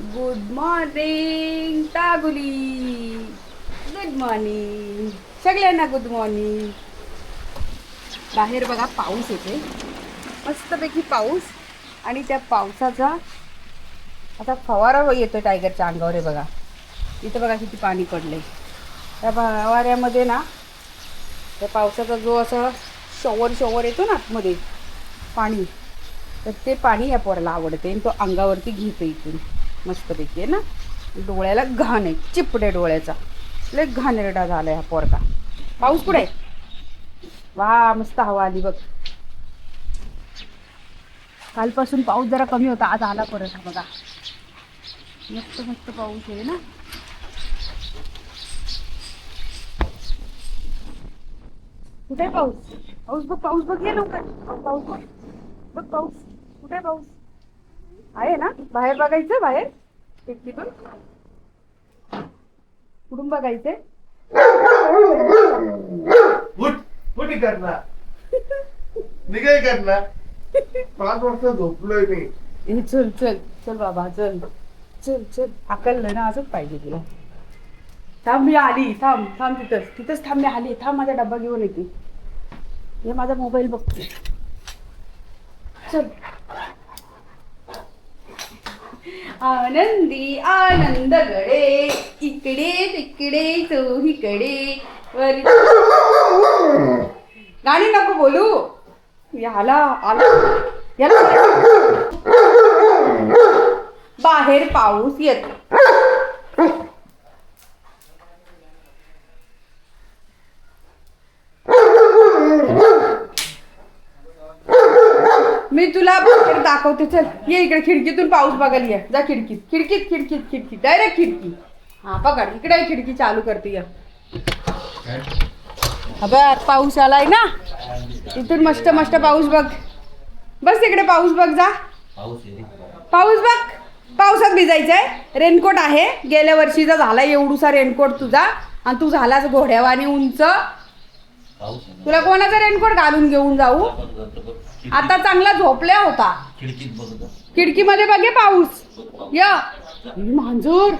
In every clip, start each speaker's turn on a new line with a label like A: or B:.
A: Good morning टागुली good morning सगळ्यांना good morning बाहेर बघा पाऊस येते मस्तपैकी पाऊस. आणि त्या पावसाचा आता फवारा हो- येतो टायगरच्या अंगावर आहे बघा. इथं बघा किती पाणी पडले त्या फवाऱ्यामध्ये ना त्या पावसाचा जो असा शॉवर शॉवर येतो ना आतमध्ये पाणी तर ते पाणी या पोराला आवडते आणि तो अंगावरती घेतो इथून. मस्तपैकी आहे ना? डोळ्याला घाण आहे चिपडे डोळ्याचा. लय घाणेरडा झाला हा पोरगा. पाऊस कुठे वा मस्त हवा आली बघ. कालपासून पाऊस जरा कमी होता आज आला परत बघा. मस्त मस्त पाऊस आहे ना? कुठे आहे पाऊस? पाऊस बघ पाऊस बघ ये लवकर. पाऊस बघ. बघ पाऊस. कुठे पाऊस? आहे ना? बाहेर बघायचं बाहेर. खिडकीतून कुठून बघायचंय?
B: करणार मी काय करणार पाच वाजता झोपलोय मी.
A: ए चल चल चल बाबा चल. चल चल. अकललं ना असंच पाहिजे तुला. थांब मी आली. थांब थांब तिथंच. तिथंच थांब मी आली. थांब माझा डब्बा घेऊन येते. हे माझा मोबाईल बघते. चल. आनंदी आनंद गडे इकडे तिकडे चोहीकडे वर गाणी नको बोलू याला आला याला बाहेर पाऊस येतो मी तुला बाहेर दाखवते चल. ये इकडे खिडकीतून पाऊस बघायला ये. जा खिडकीत. खिडकीत खिडकीत खिडकीत. डायरेक्ट खिडकी. हा पकड. इकडे खिडकी चालू करते या. बघ पाऊस आलाय ना? इथून मस्त मस्त पाऊस बघ. बस इकडे पाऊस बघ जा. पाऊस बघ. पावसात भिजायचंय. रेनकोट आहे. गेल्या वर्षीचा झाला एवढूसा रेनकोट तुझा. आणि तू झालास घोड्यावानी उंच. तुला कोणाचा रेनकोट घालून घेऊन जाऊ? आता चांगला झोपल्या होता. खिडकीमध्ये बघे पाऊस. या. मांजूर.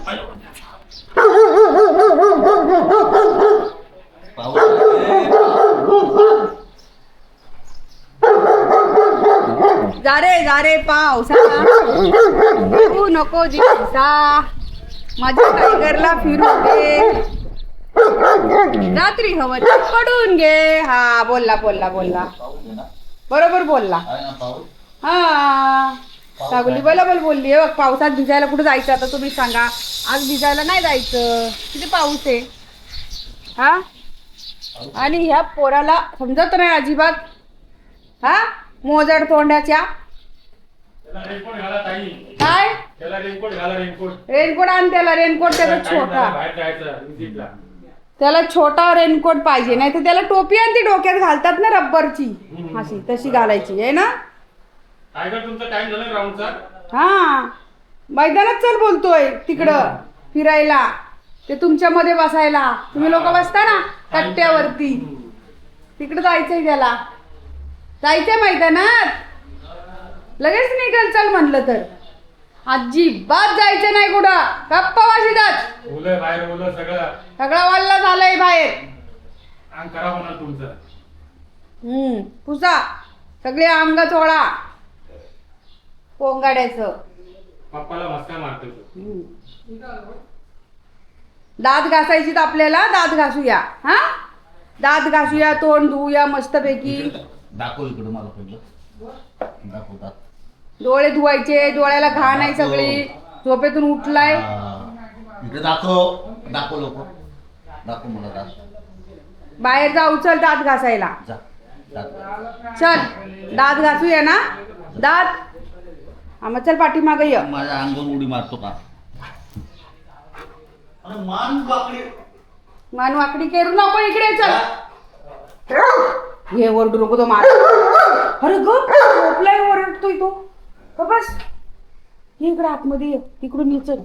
A: जा रे जा रे पाऊस फिरू नको दिवसा माझ्या टायगरला फिरू दे रात्री हवं पडून घे. हा बोलला बोलला बोलला. बरोबर बोलला. हा. सागुली बरोबर बोलली. बघ पावसात भिजायला कुठं जायचं आता तुम्ही सांगा. आज भिजायला नाही जायचं. किती पाऊस आहे? हा? आणि ह्या पोराला समजत नाही अजिबात. हा? मोजड तोंडाच्या. काय?
C: रेनकोट घाला रेनकोट
A: रेनकोट आण त्याला. रेनकोट त्याचा छोटा.
C: बाहेर जायचं विजिटला
A: त्याला छोटा रेनकोट पाहिजे नाही तर त्याला टोपी आणि ती डोक्यात घालतात ना रब्बरची. अशी तशी घालायची आहे ना? हा. मैदानात चल बोलतोय तिकडं फिरायला. ते तुमच्या मध्ये बसायला. तुम्ही लोक बसता ना कट्ट्यावरती. तिकडं जायचंय त्याला. जायचंय मैदानात. लगेच निघल चल म्हणलं तर. अजिबात जायचं नाही कुठं. गप्पा वाशिदात
C: मुलं बाहेर मुलं सगळं.
A: सगळा वल्ला झालंय बाहेर.
C: अंग तुमचं.
A: हम्म पुसा. सगळे अंग चोळा. पोंगाड्याचं.
C: पप्पाला भस्का मारतो तो.
A: हम्म. दात घासायची तर आपल्याला दात घासूया. हा? दात घासूया तोंड धुवूया मस्तपैकी.
D: दाखव इकडं मला पहिलं. दाखवतात
A: डोळे धुवायचे डोळ्याला घाण आहे सगळी. झोपेतून उठलाय.
D: इकडे दाखव. दाखव लोक दाखव मला दाखव.
A: बाहेर जा उचल दात घासायला.
D: जा. दाखव.
A: चल दात घासूया ना? दात. हा मग चल पाठीमागं ये.
D: माझ्या अंगावर उडी मारतो का? अरे मान बाकडी
A: मान वाकडी करू नको इकडे चल. हे ओरडू नको तो मार. अरे ग झोपलाय ओरडतोय तो. का बस. ये इकडे आतमध्ये ये. तिकडून ये चल.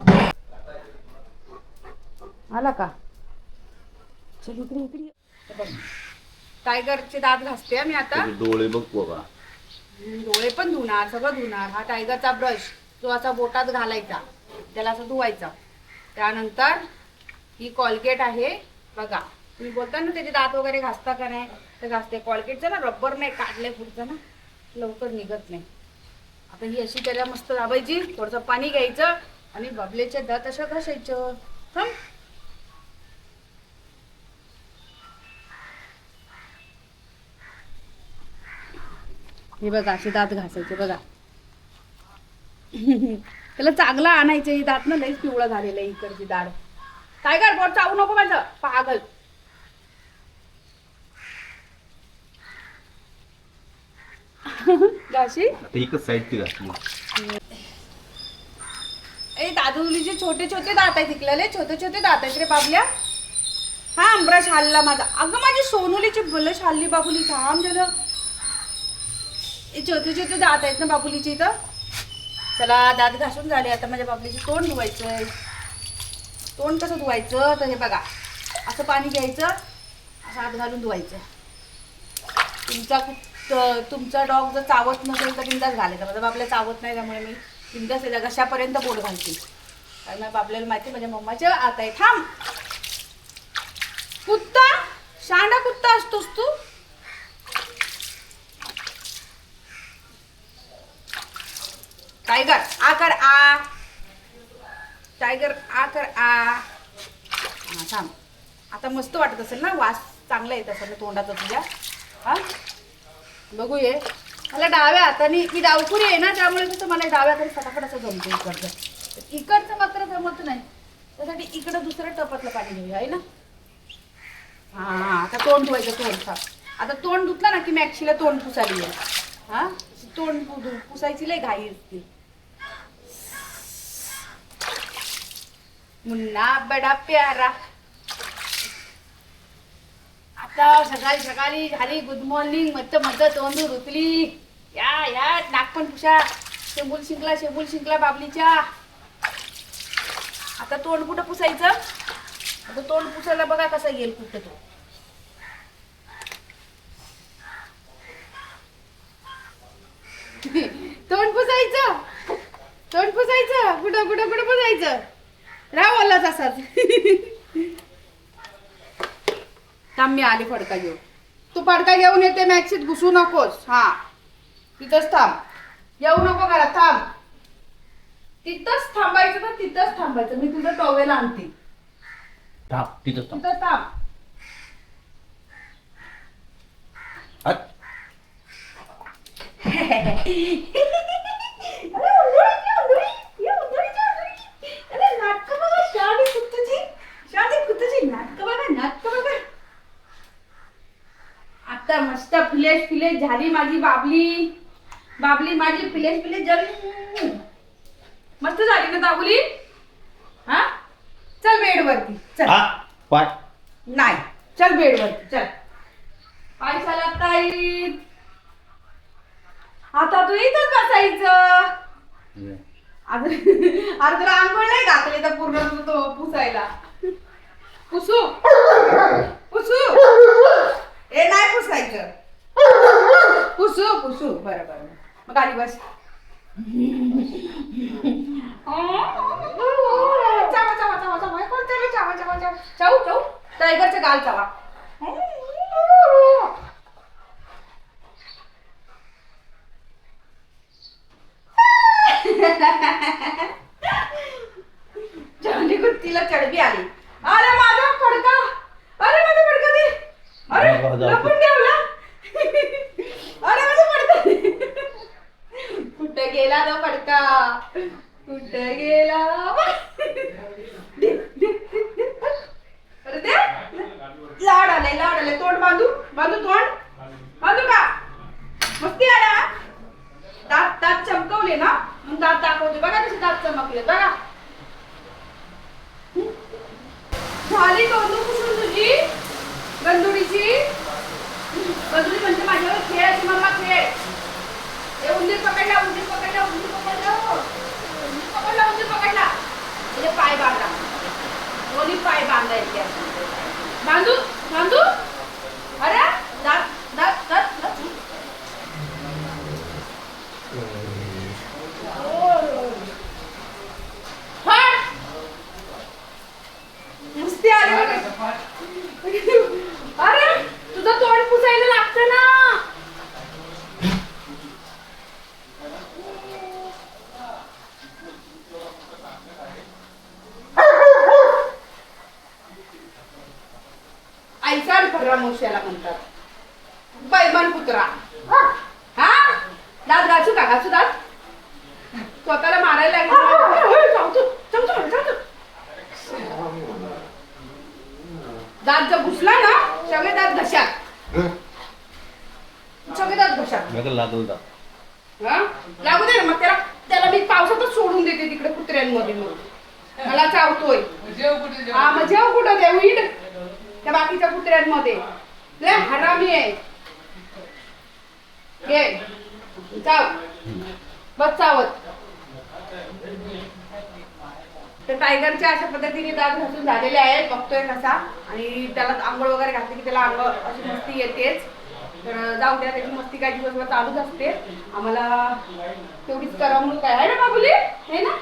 A: आला का? चल इकडे इकडे ये. हे बघ, टायगरचे दात घासते हा मी आता
D: डोळे बघ बघा
A: डोळे पण धुणार सगळं धुणार. हा टायगरचा ब्रश तो असा बोटात घालायचा त्याला असं धुवायचं. त्यानंतर ही कॉलगेट आहे बघा. तुम्ही बोलता ना त्याचे दात वगैरे घासता का नाही? तर घासते. कॉलगेटचं ना रबर नाही काढलंय पुढचं ना. लवकर निघत नाही. आता ही अशी त्याला मस्त दाबायची थोडंसं पाणी घ्यायचं आणि बबलेचे दात असं घासायचं. हं? हे बघा असे दात घासायचे बघा. त्याला चांगला आणायचं ही दात ना लईच पिवळा झालेलं इकडची दाढ. काय कर बोट चावू नको माझं. पागल. गाशी
D: घातली
A: ए दादुलीचे छोटे छोटे दात आहेत तिकलेले छोटे छोटे दात आहेत रे बाबल्या. हा ब्रश हल्ला माझा. अगं माझी सोनुलीची ब्रश हल्ली बाबुली. थांब झालं छोटे छोटे दात आहेत ना बाबुलीचे इथं. चला दात घासून झाले. आता माझ्या बाबलीचे तोंड धुवायचंय. तोंड कसं धुवायचं? तर हे बघा. असं पाणी घ्यायचं. असं हात घालून धुवायचं. तुमचा तर तुमचा डॉग जर चावत नसेल तर बिंदास घालायचा माझा बाबल्या चावत नाही त्यामुळे मी बिंदास येतात घशापर्यंत बोट घालते कारण बाबल्याला माहिती आहे, माझ्या मम्माच्या आत आहे थांब. कुत्ता? शांडा कुत्ता असतोस तू. टायगर आ कर आ. टायगर आ कर आ. थांब. आता मस्त वाटत असेल ना? वास चांगला येत असेल ना तोंडाचा तुझ्या? हा? बघू ये. मला डाव्या हाताने मी डावपुरी आहे ना त्यामुळे कसं मला डाव्या हाताने फटाफट असं जमतो इकडचं. इकडचं मात्र जमत नाही. त्यासाठी इकडं दुसरं टपातलं पाणी घेऊया आहे ना? हा आता तोंड धुवायचं तोंड आता तोंड धुतलं ना की मॅक्सीला तोंड पुसायली आहे हा? तोंड पु- पुसायची लय घाई असते. मुन्ना बडा प्यारा. आता सकाळी सकाळी झाली गुड मॉर्निंग मस्त मस्त तोंड रुतली या या नाक पण पुशा. शेंबूल शिंकला शेंबूल शिंकला बाबलीच्या. आता तोंड कुठं पुसायचं? आता तोंड पुसायला बघा कसा येईल कुठं तो. तोंड पुसायचं? तोंड पुसायचं? कुठं कुठं कुठं पुसायचं? राव आला तसाच थांब मी आली फडका घेऊन. तू फडका घेऊन येते मॅक्सीत घुसू नकोस. हा. तिथंच थांब. येऊ नको घरात थांब. तिथंच थांबायचं तर तिथंच थांबायचं. मी तुझं टॉवेल आणते.
D: थांब.
A: तिथं थांब.
D: हट.
A: अरे उंदरी, उंदरी, ये उंदरीची उंदरी. अरे नाटकं बघा, शहाणी कुत्तूची. शहाणी कुत्तूची नाटकं बघा, नाटकं बघा. आता मस्त झाली माझी बाबली. बाबली माझी फिलेश फिलेश झाली मस्त झाली ना दाबुली? हा? चल बेडवरती चल.
D: हा पाय.
A: नाही चल बेडवरती चल. पाय चालत नाही आता तू इथंच बसायचं. आता तुला आंघोळ नाही घातली तर पूर्ण तू तो पुसायला. पुसू. पुसू ए नाही पुसायचं पुसू पुसू बरं बरं. मग आली बस. चावा चावा चावा चावा. कोण चालू चावा चावा चावा? चाऊ चाऊ टायगरचं गाल चावा. चांदी कुत्तीला चढबी आली. पकड़ना उल्लू पकड़ना उल्लू पकड़ना उल्लू पकड़ना उल्लू पकड़ना ये पाए बांधा बोली पाए बांधा है क्या बांधू बांधू अरे दर दर दर दर हाँ मुस्तिया रे घाबरा मोश्याला म्हणतात. बैमान कुत्रा. हा? दात घासू का? घासू दात स्वतःला मारायला. दात जर घुसला ना सगळे दात घशात. सगळे दात घशात.
D: लागल दा
A: हा? लागू दे ना मग त्याला. त्याला मी पावसातच सोडून देते तिकडे कुत्र्यांमध्ये मग मला चावतोय हा मग जेव कुठं? देऊ इड. त्या बाकीच्या कुत्र्यांमध्ये. लय हरामी आहे. घे. चाव. बस चावत. तर टायगरच्या अशा पद्धतीने दात घासून झालेले आहेत बघतोय कसा. आणि त्याला आंघोळ वगैरे घातली की त्याला आंघोळ अशी मस्ती येतेच. तर जाऊ द्या त्याची मस्ती काही दिवसभर चालूच असते. आम्हाला तेवढीच करमणूक आहे. ना बाबुली? हे ना?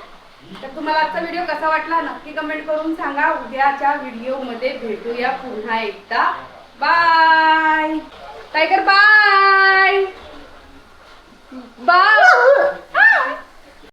A: तर तुम्हाला आजचा व्हिडिओ कसा वाटला? नक्की कमेंट करून सांगा. उद्याच्या व्हिडिओमध्ये भेटूया पुन्हा एकदा. Bye tiger bye bye